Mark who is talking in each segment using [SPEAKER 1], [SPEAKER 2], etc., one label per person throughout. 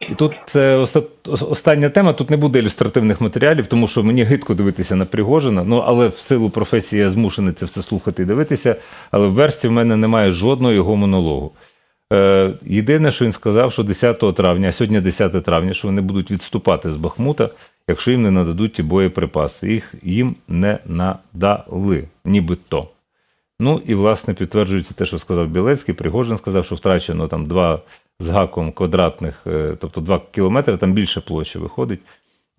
[SPEAKER 1] І тут це оста- остання тема. Тут не буде ілюстративних матеріалів, тому що мені гидко дивитися на Пригожина. Ну але в силу професії я змушений це все слухати і дивитися. Але в версії в мене немає жодного його монологу. Е, єдине, що він сказав, що 10 травня, а сьогодні 10 травня, що вони будуть відступати з Бахмута, якщо їм не нададуть ті боєприпаси. Їх їм не надали, нібито. Ну і власне підтверджується те, що сказав Білецький. Пригожин сказав, що втрачено там два з гаком квадратних, е, тобто два кілометри, там більше площі виходить.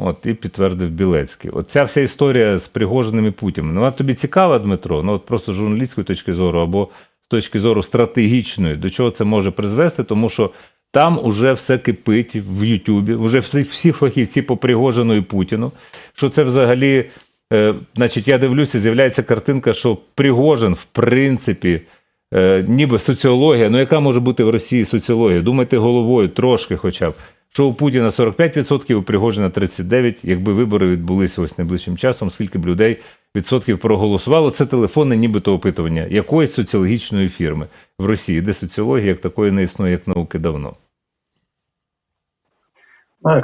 [SPEAKER 1] От, і підтвердив Білецький. От ця вся історія з Пригожиним і Путіним. Ну, вона тобі цікава, Дмитро, ну от просто з журналістської точки зору або з точки зору стратегічної, до чого це може призвести, тому що там уже все кипить в Ютубі, вже всі, всі фахівці по Пригожину і Путіну. Що це взагалі, е, значить, я дивлюся, з'являється картинка, що Пригожин, в принципі, е, ніби соціологія. Ну, яка може бути в Росії соціологія? Думайте головою трошки хоча б. Що у Путіна 45%, у Пригожина 39%. Якби вибори відбулися ось найближчим часом, скільки б людей відсотків проголосувало, це телефонне нібито опитування якоїсь соціологічної фірми в Росії, де соціологія як такої не існує, як науки давно.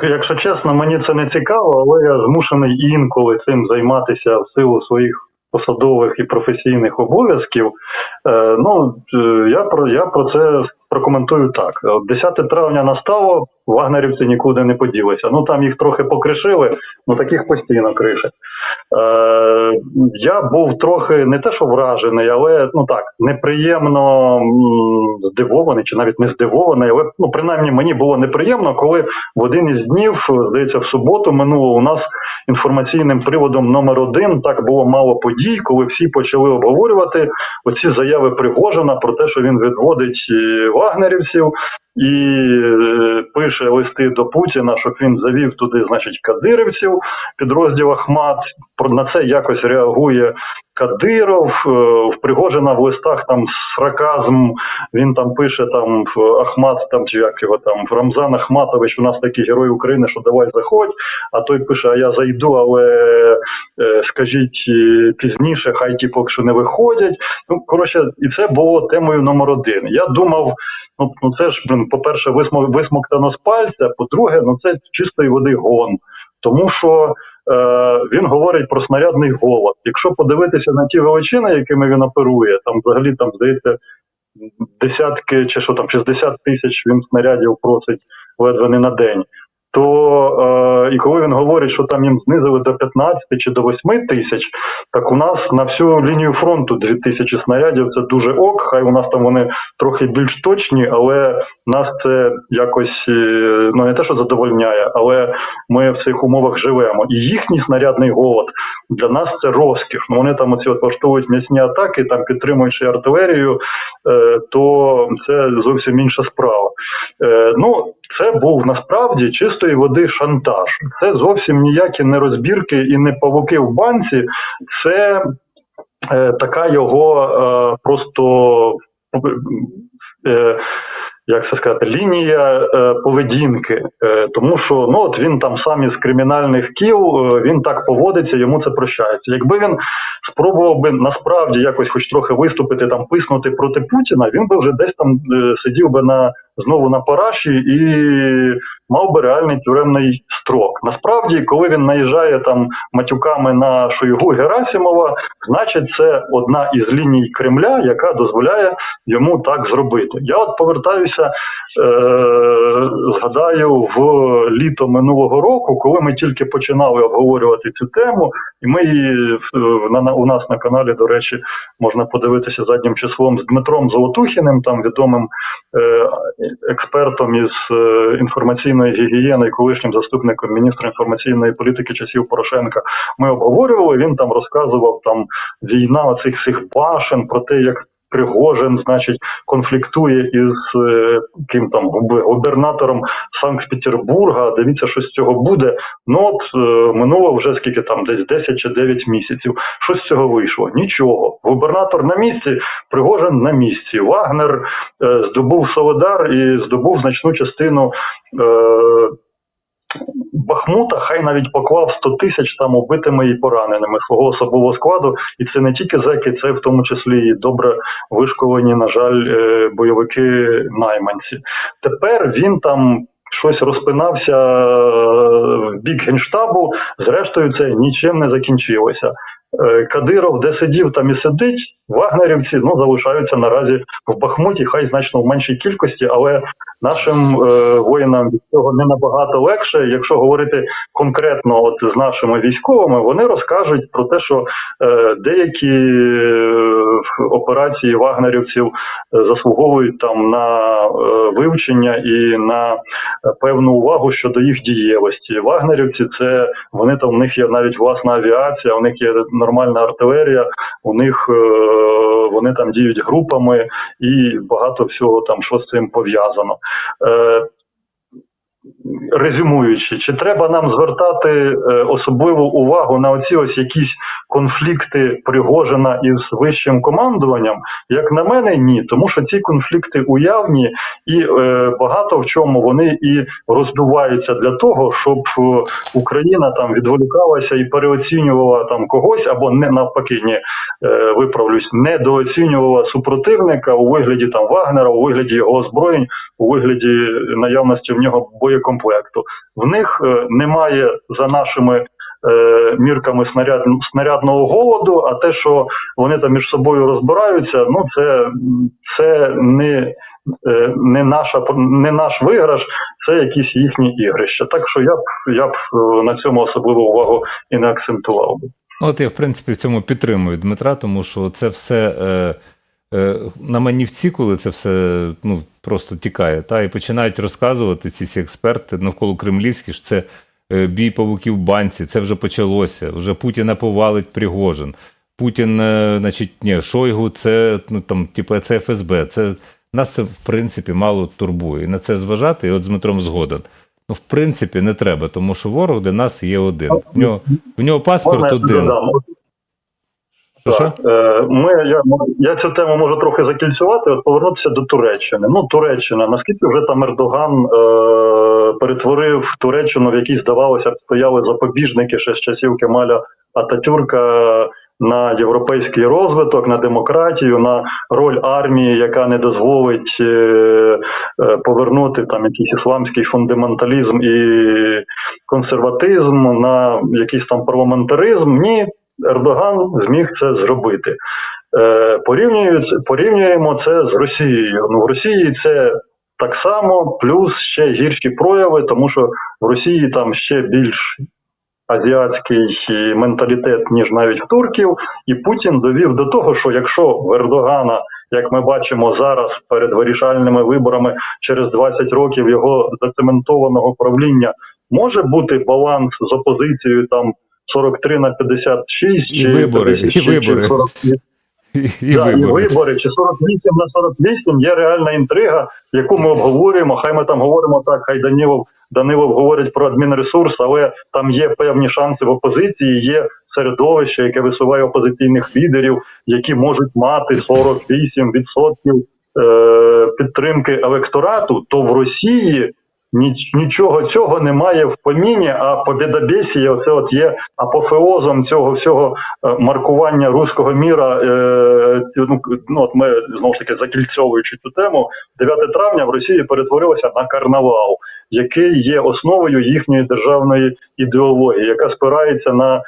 [SPEAKER 2] Якщо чесно, мені це не цікаво, але я змушений інколи цим займатися в силу своїх посадових і професійних обов'язків. Е, ну е, я про я про це прокоментую так: 10 травня настало, вагнерівці нікуди не поділися. Ну там їх трохи покришили, ну таких постійно кришать. Е, я був трохи не те, що вражений, але ну так неприємно здивований, чи навіть не здивований, але ну принаймні мені було неприємно, коли в один із днів, здається, в суботу минуло у нас інформаційним приводом номер один так було мало подій, коли всі почали обговорювати оці заяви Пригожина про те, що він відводить е, вагнерівців. І е, пише листи до Путіна, щоб він завів туди, значить, кадирівців, підрозділ Ахмат. На це якось реагує Кадиров. Е, В Пригожина в листах там сарказм. Він там пише там Ахмат, там чи як його там Рамзан Ахматович. У нас такий герой України, що давай заходь. А той пише: А я зайду, але е, скажіть пізніше, хай ті поки що не виходять. Ну коротше, і це було темою номер один. Я думав. Ну, ну це ж, блин, по-перше, висмок, висмоктано з пальця, по-друге, ну це чистої води гон. Тому що е, він говорить про снарядний голод. Якщо подивитися на ті величини, якими він оперує, там взагалі там здається десятки чи що там 60 тисяч він снарядів просить ледве не на день. То е, і коли він говорить, що там їм знизили до 15 чи до 8 тисяч, так у нас на всю лінію фронту 2 тисячі снарядів це дуже ок. Хай у нас там вони трохи більш точні, але нас це якось е, ну не те, що задовольняє, але ми в цих умовах живемо. І їхній снарядний голод для нас це розкіш. Ну вони там оці от влаштовують м'ясні атаки, там підтримуючи артилерію, е, то це зовсім інша справа. Е, ну це був насправді чистої води шантаж. Це зовсім ніякі не розбірки і не павуки в банці. Це е, така його е, просто. Е, як це сказати, лінія е, поведінки, е, тому що ну от він там сам із кримінальних кіл, е, він так поводиться, йому це прощається. Якби він спробував би насправді якось хоч трохи виступити там, писнути проти Путіна, він би вже десь там е, сидів би на знову на параші і мав би реальний тюремний строк. Насправді, коли він наїжджає там матюками на Шойгу Герасимова, значить це одна із ліній Кремля, яка дозволяє йому так зробити. Я от повертаюся, е, згадаю, в літо минулого року, коли ми тільки починали обговорювати цю тему, і ми її на- у нас на каналі, до речі, можна подивитися заднім числом з Дмитром Золотухіним, там відомим е, експертом із е, інформаційної гігієни, колишнім заступником міністра інформаційної політики часів Порошенка. Ми обговорювали. Він там розказував там війна цих всіх башен про те, як. Пригожин, значить, конфліктує із е, ким там губернатором Санкт-Петербурга. Дивіться, що з цього буде. Ну от е, минуло вже скільки там, десь 10 чи 9 місяців. Що з цього вийшло? Нічого. Губернатор на місці, Пригожин на місці. Вагнер е, здобув Солидар і здобув значну частину. Е, Бахмута хай навіть поклав 100 тисяч там убитими і пораненими свого особового складу, і це не тільки зеки, це в тому числі і добре вишколені, на жаль, е, бойовики найманці. Тепер він там щось розпинався е, в бік генштабу. Зрештою, це нічим не закінчилося. Е, Кадиров, де сидів, там і сидить. Вагнерівці ну залишаються наразі в Бахмуті, хай значно в меншій кількості, але нашим е, воїнам від цього не набагато легше. Якщо говорити конкретно, от з нашими військовими, вони розкажуть про те, що е, деякі е, операції вагнерівців е, заслуговують там на е, вивчення і на е, певну увагу щодо їх дієвості. Вагнерівці це вони там у них є навіть власна авіація, у них є нормальна артилерія, у них е, вони там діють групами і багато всього там, що з цим пов'язано. Е, Резюмуючи, чи треба нам звертати е, особливу увагу на оці ось якісь конфлікти Пригожина із вищим командуванням? Як на мене, ні, тому що ці конфлікти уявні і е, багато в чому вони і роздуваються для того, щоб е, Україна там відволікалася і переоцінювала там когось, або не навпаки, ні, е, виправлюсь, недооцінювала супротивника у вигляді там Вагнера, у вигляді його озброєнь, у вигляді наявності в нього боєкомплекту. В них е, немає за нашими е, мірками снаряд, снарядного голоду, а те, що вони там між собою розбираються, ну це, це не, е, не, наша, не наш виграш, це якісь їхні ігрища. Так що я б я б на цьому особливу увагу і не акцентував би.
[SPEAKER 1] От я, в принципі, в цьому підтримую Дмитра, тому що це все е, на манівці, коли це все ну, просто тікає, та, і починають розказувати ці всі експерти навколо кремлівські, що це е, бій павуків в банці, це вже почалося. Вже Путіна повалить Пригожин. Путін, е, значить, ні, Шойгу, це ну там, типу, це ФСБ. Це нас це в принципі мало турбує. І на це зважати, і от з Дмитром згоден. Ну, в принципі, не треба, тому що ворог для нас є один. В нього, в нього паспорт один.
[SPEAKER 2] Так, е, ми, я, я цю тему можу трохи закільцювати, от повернутися до Туреччини. Ну, Туреччина, наскільки вже там Ердоган е, перетворив Туреччину, в якій, здавалося, б, стояли запобіжники ще з часів Кемаля Ататюрка на європейський розвиток, на демократію, на роль армії, яка не дозволить е, е, повернути там якийсь ісламський фундаменталізм і консерватизм, на якийсь там парламентаризм. Ні, Ердоган зміг це зробити. Е, порівнюємо це з Росією. Ну в Росії це так само, плюс ще гірші прояви, тому що в Росії там ще більш азіатський менталітет, ніж навіть в турків, і Путін довів до того, що якщо в Ердогана, як ми бачимо зараз перед вирішальними виборами через 20 років його зацементованого правління, може бути баланс з опозицією там 43 на 56
[SPEAKER 1] І вибори,
[SPEAKER 2] 50,
[SPEAKER 1] і
[SPEAKER 2] чи- чи
[SPEAKER 1] вибори.
[SPEAKER 2] 40,
[SPEAKER 1] І, і
[SPEAKER 2] Да, і
[SPEAKER 1] вибори.
[SPEAKER 2] вибори, чи 48 на 48 є реальна інтрига, яку ми обговорюємо. Хай ми там говоримо так, хай Данілов, Данилов говорить про адмінресурс, але там є певні шанси в опозиції, є середовище, яке висуває опозиційних лідерів, які можуть мати 48% е, підтримки електорату, то в Росії ніч, нічого цього немає в поміні, а побєдобєсія це от є апофеозом цього всього е, маркування руського міра. Е, ну, ну, от ми знову ж таки закільцьовуючи цю тему, 9 травня в Росії перетворилося на карнавал, який є основою їхньої державної ідеології, яка спирається на е,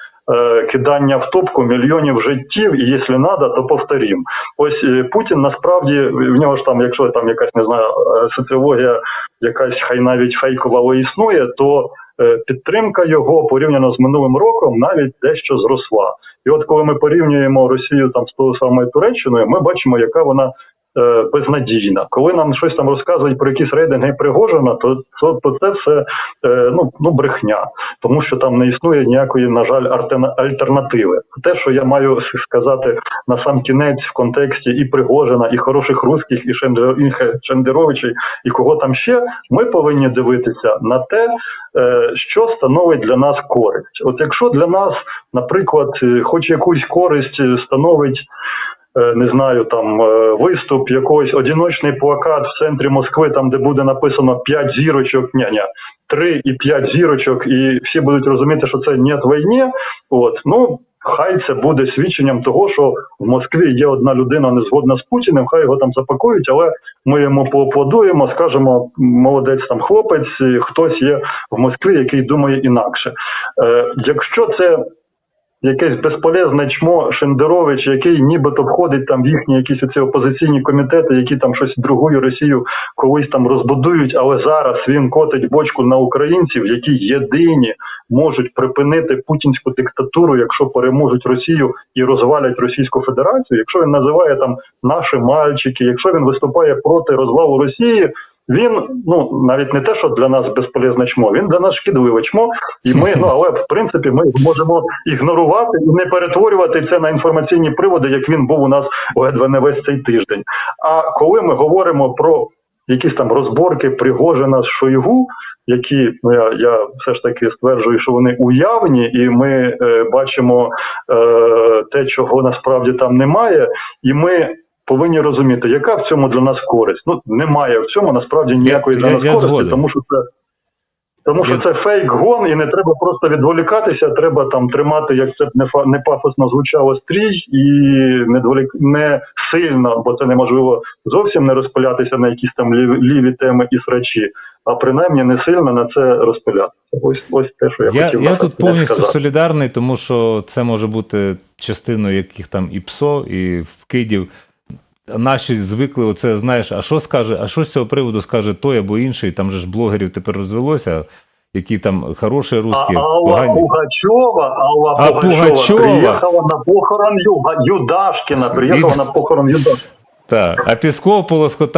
[SPEAKER 2] кидання в топку мільйонів життів, і якщо треба, то повторім. Ось е, Путін насправді в нього ж там, якщо там якась не знаю, е, соціологія, якась хай навіть фейкова, існує, то е, підтримка його порівняно з минулим роком навіть дещо зросла. І от коли ми порівнюємо Росію там з тою самою Туреччиною, ми бачимо, яка вона е, безнадійна. Коли нам щось там розказують про якісь рейдинги Пригожина, то, то, то це все е, ну, ну брехня, тому що там не існує ніякої, на жаль, артена- альтернативи. Те, що я маю сказати на сам кінець в контексті і Пригожина, і хороших русських, і Шендеровичей, і кого там ще, ми повинні дивитися на те, е, що становить для нас користь. От якщо для нас, наприклад, е, хоч якусь користь е, становить. Е, Не знаю, там е, виступ, якийсь одиночний плакат в центрі Москви, там де буде написано 5 зірочок, ні, 3 і 5 зірочок, і всі будуть розуміти, що це нет війні. От ну хай це буде свідченням того, що в Москві є одна людина не згодна з Путіним, хай його там запакують, але ми йому поаплодуємо, скажемо, молодець там хлопець, хтось є в Москві, який думає інакше. Е, якщо це якесь безполезне чмо Шендерович, який нібито входить там в їхні якісь оці опозиційні комітети, які там щось другою Росію колись там розбудують, але зараз він котить бочку на українців, які єдині можуть припинити путінську диктатуру, якщо переможуть Росію і розвалять Російську Федерацію. Якщо він називає там наші мальчики, якщо він виступає проти розвалу Росії. Він ну навіть не те, що для нас безполезне чмо, він для нас шкідливе чмо, і ми ну але в принципі ми можемо ігнорувати і не перетворювати це на інформаційні приводи, як він був у нас ледве не весь цей тиждень. А коли ми говоримо про якісь там розборки Пригожина з Шойгу, які ну я, я все ж таки стверджую, що вони уявні, і ми е, бачимо е, те, чого насправді там немає, і ми. Повинні розуміти, яка в цьому для нас користь. Ну немає в цьому насправді ніякої
[SPEAKER 1] Я-
[SPEAKER 2] для нас
[SPEAKER 1] я
[SPEAKER 2] користі,
[SPEAKER 1] згоден.
[SPEAKER 2] тому що це тому що це фейк гон, і не треба просто відволікатися. Треба там тримати, як це б не фа не пафосно звучало стрій, і не дволік не сильно, бо це неможливо зовсім не розпилятися на якісь там ліві, ліві теми і срачі, а принаймні не сильно на це розпилятися. Ось ось те, що я,
[SPEAKER 1] Я,
[SPEAKER 2] хотів
[SPEAKER 1] я тут повністю
[SPEAKER 2] сказати.
[SPEAKER 1] солідарний, тому що це може бути частиною яких там і ПСО, і вкидів. Наші звикли, оце знаєш, а що скаже, а що з цього приводу скаже той або інший, там же ж блогерів тепер розвелося, які там хороші
[SPEAKER 2] А Алла
[SPEAKER 1] погані.
[SPEAKER 2] Пугачова, Алла
[SPEAKER 1] А
[SPEAKER 2] Пугачева,
[SPEAKER 1] Пугачова
[SPEAKER 2] приїхала на похорон Юга, Юдашкіна, приїхала
[SPEAKER 1] І-
[SPEAKER 2] на похорон Юдашкіна.
[SPEAKER 1] Так, а Пісков полоскота